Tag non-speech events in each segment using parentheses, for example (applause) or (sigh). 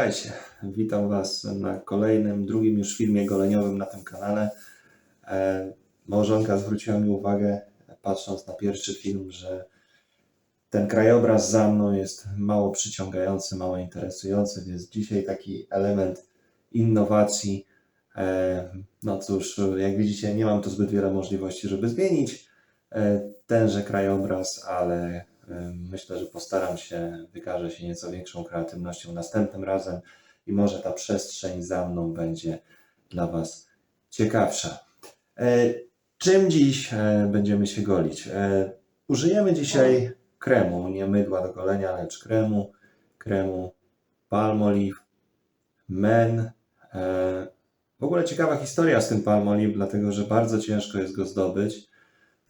Witajcie. Witam Was na kolejnym, drugim już filmie goleniowym na tym kanale. E, Małżonka zwróciła mi uwagę, patrząc na pierwszy film, że ten krajobraz za mną jest mało przyciągający, mało interesujący, więc dzisiaj taki element innowacji. E, No cóż, jak widzicie, nie mam tu zbyt wiele możliwości, żeby zmienić e, tenże krajobraz, ale myślę, że postaram się, wykażę się nieco większą kreatywnością następnym razem i może ta przestrzeń za mną będzie dla Was ciekawsza. E, Czym dziś e, będziemy się golić? E, Użyjemy dzisiaj kremu, nie mydła do golenia, lecz kremu, kremu Palmolive Men. W ogóle ciekawa historia z tym Palmolive, dlatego że bardzo ciężko jest go zdobyć.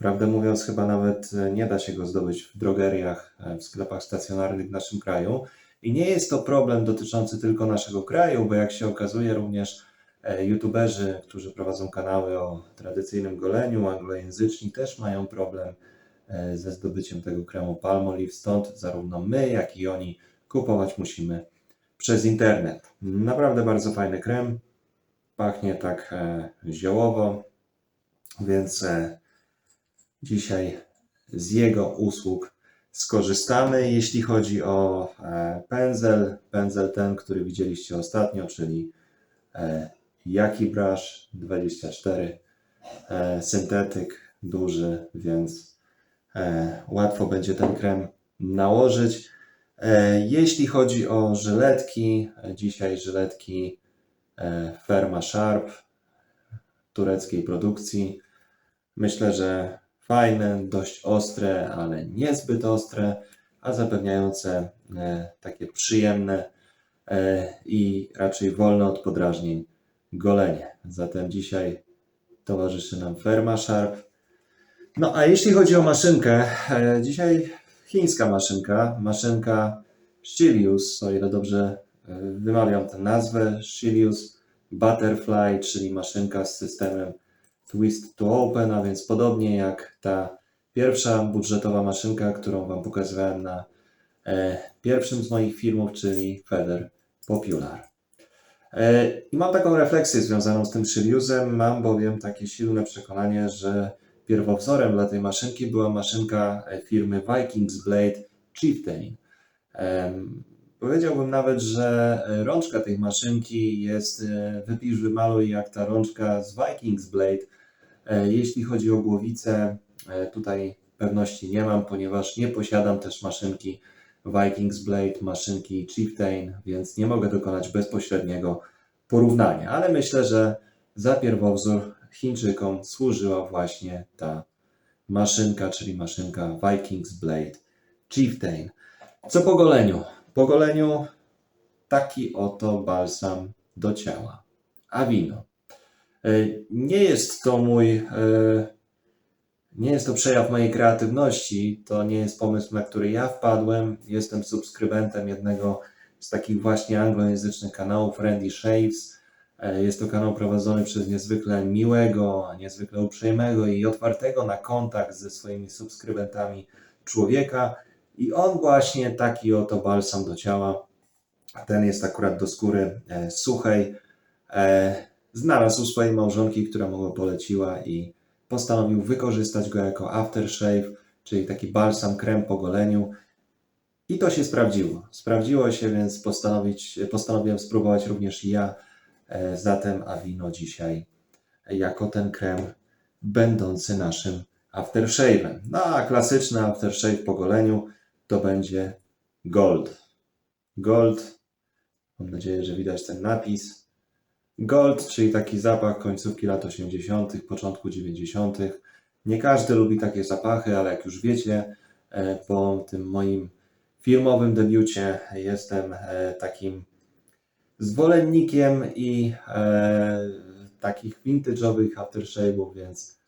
Prawdę mówiąc, chyba nawet e, nie da się go zdobyć w drogeriach, e, w sklepach stacjonarnych w naszym kraju. I nie jest to problem dotyczący tylko naszego kraju, bo jak się okazuje, również e, youtuberzy, którzy prowadzą kanały o tradycyjnym goleniu, anglojęzyczni, też mają problem ze zdobyciem tego kremu Palmolive. Stąd zarówno my, jak i oni kupować musimy przez internet. Naprawdę bardzo fajny krem. Pachnie tak ziołowo, więc dzisiaj z jego usług skorzystamy. Jeśli chodzi o e, pędzel, pędzel ten, który widzieliście ostatnio, czyli e, Yaki Brush 24, e, syntetyk duży, więc łatwo będzie ten krem nałożyć. Jeśli chodzi o żyletki, dzisiaj żyletki Ferma Sharp tureckiej produkcji. Myślę, że fajne, dość ostre, ale niezbyt ostre, a zapewniające e, takie przyjemne e, i raczej wolne od podrażnień golenie. Zatem dzisiaj towarzyszy nam Ferma Sharp. No a jeśli chodzi o maszynkę, e, dzisiaj chińska maszynka, maszynka Stilius, o ile dobrze wymawiam tę nazwę, Stilius Butterfly, czyli maszynka z systemem Twist to Open, a więc podobnie jak ta pierwsza budżetowa maszynka, którą Wam pokazywałem na e, pierwszym z moich filmów, czyli Feather Popular. E, I mam taką refleksję związaną z tym Shiliusem, mam bowiem takie silne przekonanie, że pierwowzorem dla tej maszynki była maszynka e, firmy Vikings Blade Chieftain. Em, Powiedziałbym nawet, że e, rączka tej maszynki jest e, wypisz wymaluj jak ta rączka z Vikings Blade. E, Jeśli chodzi o głowicę, e, tutaj pewności nie mam, ponieważ nie posiadam też maszynki Vikings Blade, maszynki Chieftain, więc nie mogę dokonać bezpośredniego porównania, ale myślę, że za pierwowzór Chińczykom służyła właśnie ta maszynka, czyli maszynka Vikings Blade Chieftain. Co po goleniu? Po goleniu taki oto balsam do ciała. A wino. Nie jest to mój, e, nie jest to przejaw mojej kreatywności, to nie jest pomysł, na który ja wpadłem. Jestem subskrybentem jednego z takich właśnie anglojęzycznych kanałów, Randy Shaves. E, Jest to kanał prowadzony przez niezwykle miłego, niezwykle uprzejmego i otwartego na kontakt ze swoimi subskrybentami człowieka. I on właśnie taki oto balsam do ciała, ten jest akurat do skóry e, suchej, e, znalazł swojej małżonki, która mu go poleciła i postanowił wykorzystać go jako aftershave, czyli taki balsam, krem po goleniu. I to się sprawdziło. Sprawdziło się, więc postanowić, postanowiłem spróbować również ja. E, Zatem Avino dzisiaj jako ten krem będący naszym aftershave'em. No a klasyczny aftershave po goleniu to będzie Gold. Gold, mam nadzieję, że widać ten napis. Gold, czyli taki zapach końcówki lat 80., początku 90. Nie każdy lubi takie zapachy, ale jak już wiecie, e, po tym moim filmowym debiucie jestem e, takim zwolennikiem i e, takich vintage'owych aftershave'ów, więc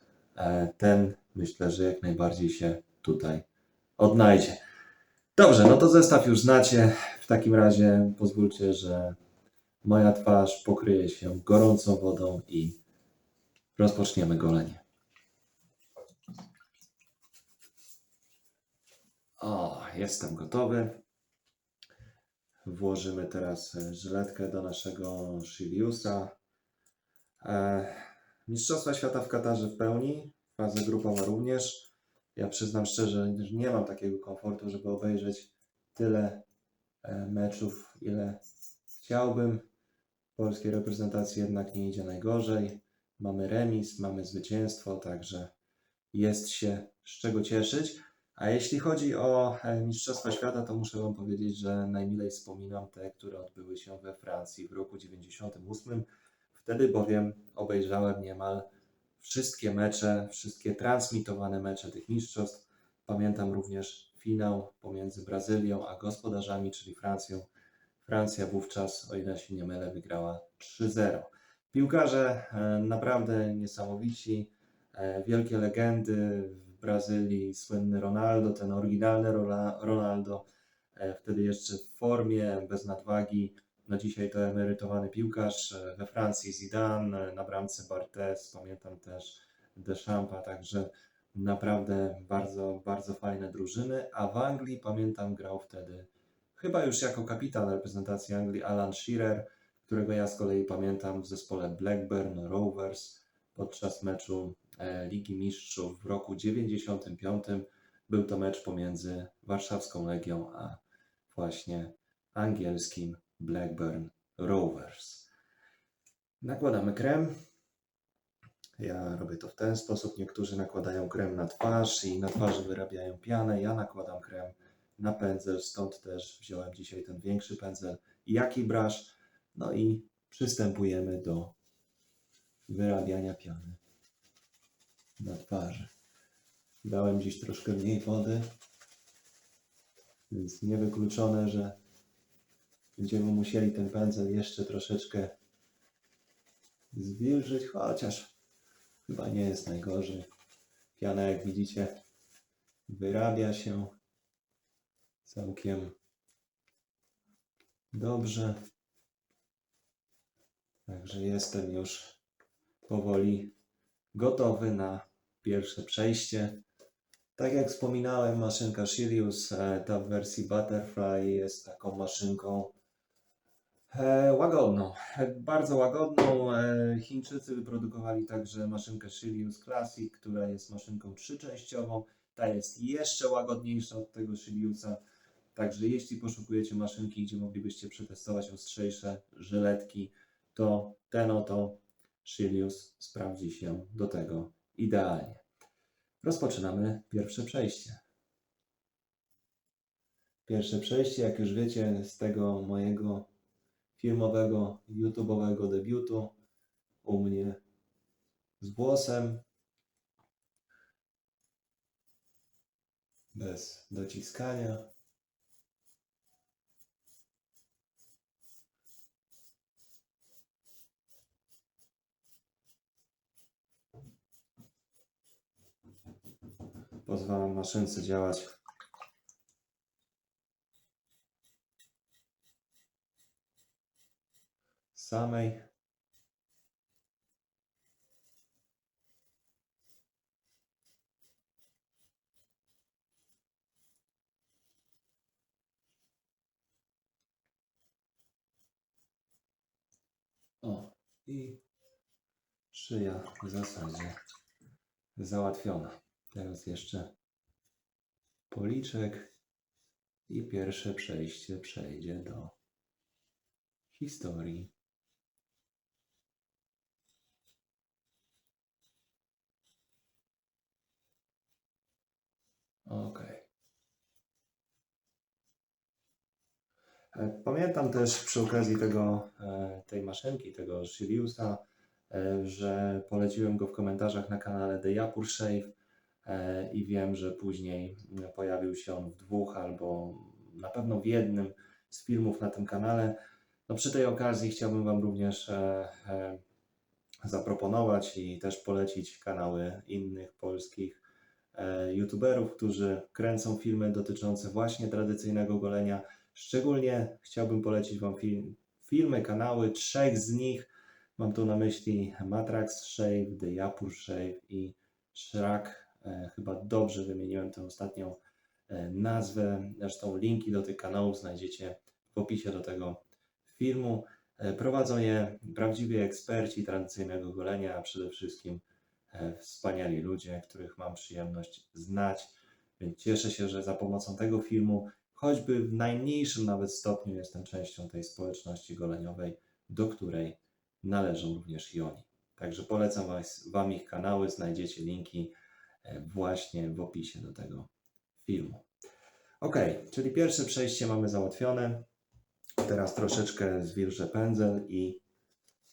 ten myślę, że jak najbardziej się tutaj odnajdzie. Dobrze, no to zestaw już znacie. W takim razie pozwólcie, że moja twarz pokryje się gorącą wodą i rozpoczniemy golenie. O, jestem gotowy. włożymy teraz e, żyletkę do naszego Shiliusa. E, Mistrzostwa Świata w Katarze w pełni, faza grupowa również. Ja przyznam szczerze, że nie mam takiego komfortu, żeby obejrzeć tyle e, meczów, ile chciałbym. Polskiej reprezentacji jednak nie idzie najgorzej. Mamy remis, mamy zwycięstwo, także jest się z czego cieszyć. A jeśli chodzi o e, Mistrzostwa Świata, to muszę Wam powiedzieć, że najmilej wspominam te, które odbyły się we Francji w roku 98. Wtedy bowiem obejrzałem niemal wszystkie mecze, wszystkie transmitowane mecze tych mistrzostw. Pamiętam również finał pomiędzy Brazylią a gospodarzami, czyli Francją. Francja wówczas, o ile się nie mylę, wygrała 3-0. Piłkarze e, naprawdę niesamowici, e, wielkie legendy w Brazylii, słynny Ronaldo, ten oryginalny Ronaldo, e, wtedy jeszcze w formie, bez nadwagi. No dzisiaj to emerytowany piłkarz, we Francji Zidane, na bramce Barthez, pamiętam też Deschampa, także naprawdę bardzo, bardzo fajne drużyny, a w Anglii pamiętam grał wtedy chyba już jako kapitan reprezentacji Anglii Alan Shearer, którego ja z kolei pamiętam w zespole Blackburn Rovers podczas meczu e, Ligi Mistrzów w roku 95. Był to mecz pomiędzy warszawską Legią a właśnie angielskim Blackburn Rovers. Nakładamy krem. Ja robię to w ten sposób. Niektórzy nakładają krem na twarz i na twarzy wyrabiają pianę. Ja nakładam krem na pędzel, stąd też wziąłem dzisiaj ten większy pędzel, jaki brush. No i przystępujemy do wyrabiania piany na twarzy. Dałem dziś troszkę mniej wody, więc niewykluczone, że będziemy musieli ten pędzel jeszcze troszeczkę zwilżyć, chociaż chyba nie jest najgorzej. Piana, jak widzicie, wyrabia się całkiem dobrze. Także jestem już powoli gotowy na pierwsze przejście. Tak jak wspominałem, maszynka Sirius, e, ta w wersji Butterfly jest taką maszynką e, łagodną, e, bardzo łagodną. Chińczycy wyprodukowali także maszynkę Sirius Classic, która jest maszynką trzyczęściową. Ta jest jeszcze łagodniejsza od tego Siriusa. Także jeśli poszukujecie maszynki, gdzie moglibyście przetestować ostrzejsze żyletki, to ten oto Sirius sprawdzi się do tego idealnie. Rozpoczynamy pierwsze przejście. Pierwsze przejście, jak już wiecie, z tego mojego filmowego, YouTube'owego debiutu u mnie z włosem, bez dociskania. Pozwalam maszynce działać samej. O, i szyja w zasadzie załatwiona. Teraz jeszcze policzek i pierwsze przejście przejdzie do historii. Ok. E, Pamiętam też przy okazji tego, e, tej maszynki, tego Siriusa, e, że poleciłem go w komentarzach na kanale The Yapur Shave i wiem, że później pojawił się on w dwóch albo na pewno w jednym z filmów na tym kanale. No przy tej okazji chciałbym Wam również e, e, zaproponować i też polecić kanały innych polskich e, youtuberów, którzy kręcą filmy dotyczące właśnie tradycyjnego golenia. Szczególnie chciałbym polecić Wam film, filmy, kanały trzech z nich. Mam tu na myśli Matrax Shave, The Yapur Shave i Shrek. E, Chyba dobrze wymieniłem tę ostatnią e, nazwę. Zresztą linki do tych kanałów znajdziecie w opisie do tego filmu. E, Prowadzą je prawdziwi eksperci tradycyjnego golenia, a przede wszystkim wspaniali ludzie, których mam przyjemność znać. Więc cieszę się, że za pomocą tego filmu, choćby w najmniejszym nawet stopniu, jestem częścią tej społeczności goleniowej, do której należą również i oni. Także polecam was, Wam ich kanały, znajdziecie linki właśnie w opisie do tego filmu. Ok, czyli pierwsze przejście mamy załatwione. Teraz troszeczkę zwilżę pędzel i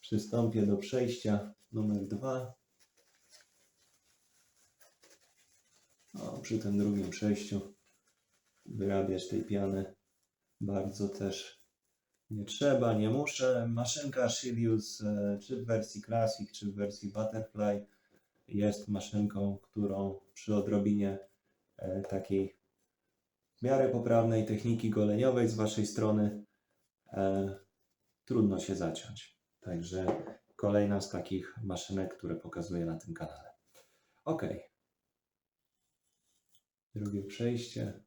przystąpię do przejścia numer dwa. Przy tym drugim przejściu wyrabiać tej piany bardzo też nie trzeba, nie muszę. Maszynka Shilius, e, czy w wersji Classic, czy w wersji Butterfly, jest maszynką, którą przy odrobinie e, takiej w miarę poprawnej techniki goleniowej z Waszej strony e, trudno się zaciąć. Także kolejna z takich maszynek, które pokazuję na tym kanale. Ok. Drugie przejście.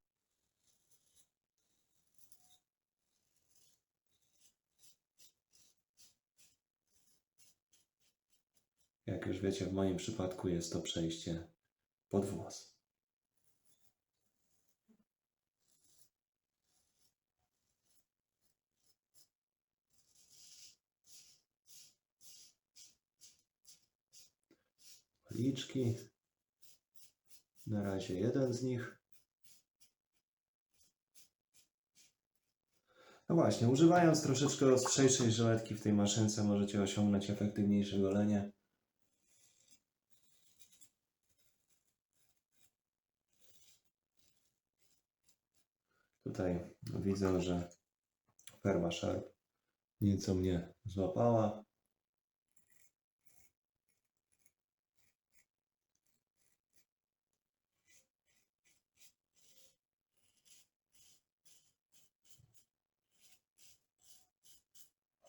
Jak już wiecie, w moim przypadku jest to przejście pod włos. Policzki. Na razie jeden z nich. No właśnie, używając troszeczkę ostrzejszej żyletki w tej maszynce możecie osiągnąć efektywniejsze golenie. Tutaj widzę, że ferma Sharp nieco mnie złapała.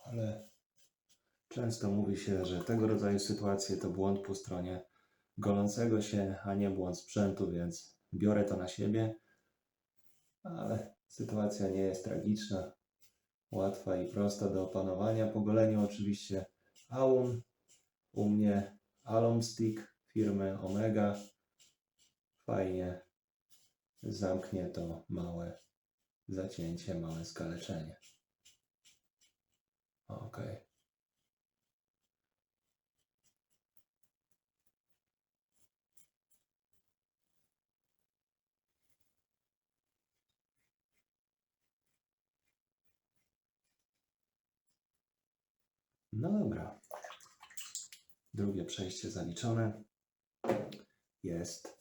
Ale często mówi się, że tego rodzaju sytuacje to błąd po stronie golącego się, a nie błąd sprzętu, więc biorę to na siebie. Ale sytuacja nie jest tragiczna, łatwa i prosta do opanowania. Po goleniu oczywiście Aum, u mnie Alum Stick firmy Omega. Fajnie zamknie to małe zacięcie, małe skaleczenie. Ok. No dobra. Drugie przejście zaliczone. Jest.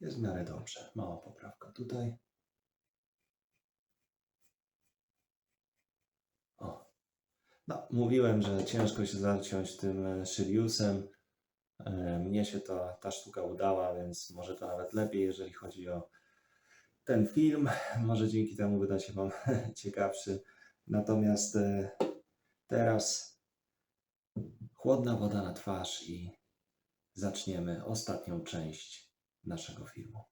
Jest w miarę dobrze. Mała poprawka tutaj. O. No, mówiłem, że ciężko się zaciąć tym e, Szyliusem. E, Mnie się to, ta sztuka udała, więc może to nawet lepiej, jeżeli chodzi o ten film. Może dzięki temu wyda się Wam (laughs) ciekawszy. Natomiast e, teraz chłodna woda na twarz i zaczniemy ostatnią część naszego filmu.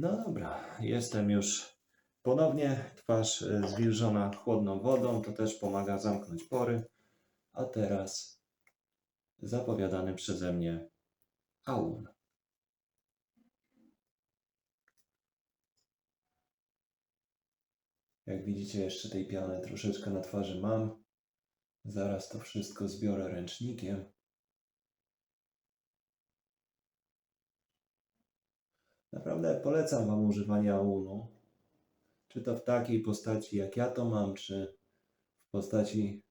No dobra, jestem już ponownie. Twarz e, zwilżona chłodną wodą, to też pomaga zamknąć pory. A teraz zapowiadany przeze mnie aum. Jak widzicie, jeszcze tej piany troszeczkę na twarzy mam. Zaraz to wszystko zbiorę ręcznikiem. Naprawdę polecam Wam używanie aunu. Czy to w takiej postaci, jak ja to mam, czy w postaci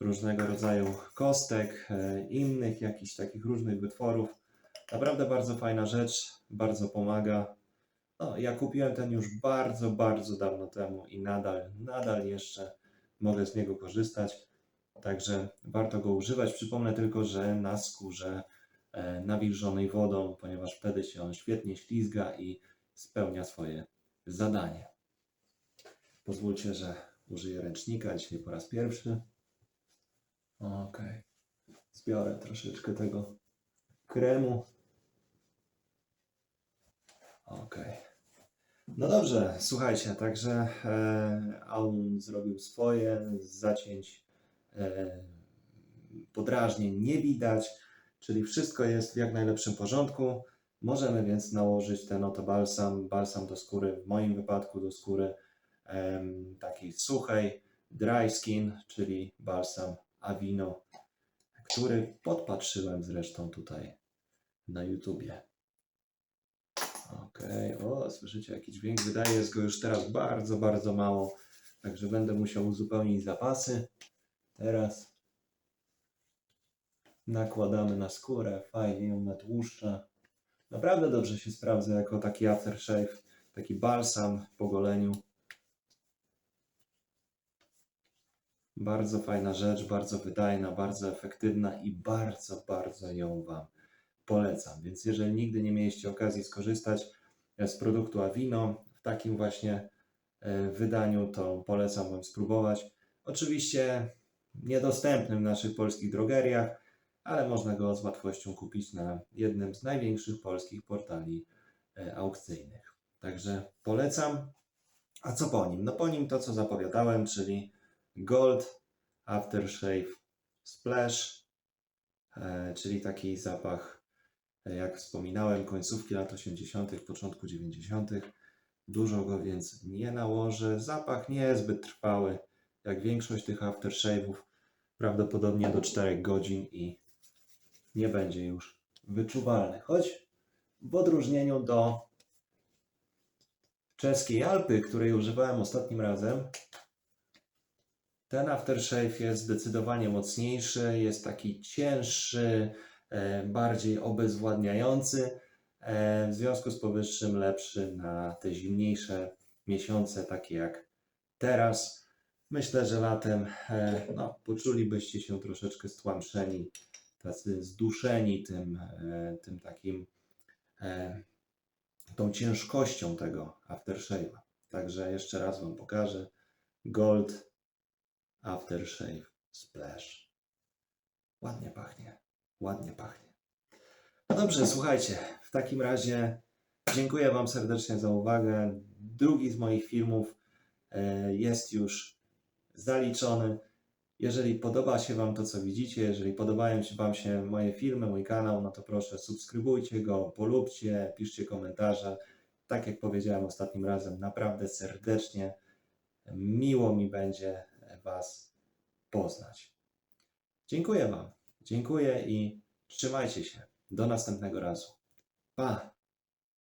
różnego rodzaju kostek, e, innych jakichś takich różnych wytworów. Naprawdę bardzo fajna rzecz, bardzo pomaga. No, ja kupiłem ten już bardzo, bardzo dawno temu i nadal, nadal jeszcze mogę z niego korzystać. Także warto go używać. Przypomnę tylko, że na skórze e, nawilżonej wodą, ponieważ wtedy się on świetnie ślizga i spełnia swoje zadanie. Pozwólcie, że użyję ręcznika dzisiaj po raz pierwszy. Ok. Zbiorę troszeczkę tego kremu. Okej. No dobrze, słuchajcie, także e, zrobił swoje, zacięć e, podrażnień nie widać, czyli wszystko jest w jak najlepszym porządku. Możemy więc nałożyć ten oto balsam, balsam do skóry, w moim wypadku do skóry em, takiej suchej, dry skin, czyli balsam Avino, który podpatrzyłem zresztą tutaj na YouTubie. Okej, o, słyszycie jaki dźwięk? Wydaje jest go już teraz bardzo, bardzo mało, także będę musiał uzupełnić zapasy. Teraz nakładamy na skórę, fajnie ją natłuszcza. Naprawdę dobrze się sprawdza jako taki aftershave, taki balsam po goleniu. Bardzo fajna rzecz, bardzo wydajna, bardzo efektywna i bardzo, bardzo ją Wam polecam. Więc jeżeli nigdy nie mieliście okazji skorzystać z produktu Avino w takim właśnie e, wydaniu, to polecam Wam spróbować. Oczywiście niedostępnym w naszych polskich drogeriach, ale można go z łatwością kupić na jednym z największych polskich portali e, aukcyjnych. Także polecam. A co po nim? No po nim to, co zapowiadałem, czyli Gold Aftershave Splash, e, czyli taki zapach, e, jak wspominałem, końcówki lat 80., początku 90. Dużo go więc nie nałożę. Zapach nie jest zbyt trwały, jak większość tych aftershave'ów, prawdopodobnie do 4 godzin i nie będzie już wyczuwalny. Choć w odróżnieniu do czeskiej Alpy, której używałem ostatnim razem, ten aftershave jest zdecydowanie mocniejszy, jest taki cięższy, bardziej obezwładniający. e, W związku z powyższym lepszy na te zimniejsze miesiące, takie jak teraz. Myślę, że latem e, no, poczulibyście się troszeczkę stłamszeni, tacy zduszeni tym, e, tym takim, e, tą ciężkością tego aftershave'a. Także jeszcze raz Wam pokażę. Gold Aftershave Splash. Ładnie pachnie. Ładnie pachnie. No dobrze, słuchajcie. W takim razie dziękuję Wam serdecznie za uwagę. Drugi z moich filmów e, jest już zaliczony. Jeżeli podoba się Wam to, co widzicie, jeżeli podobają się Wam się moje filmy, mój kanał, no to proszę subskrybujcie go, polubcie, piszcie komentarze. Tak jak powiedziałem ostatnim razem, naprawdę serdecznie miło mi będzie Was poznać. Dziękuję Wam. Dziękuję i trzymajcie się. Do następnego razu. Pa!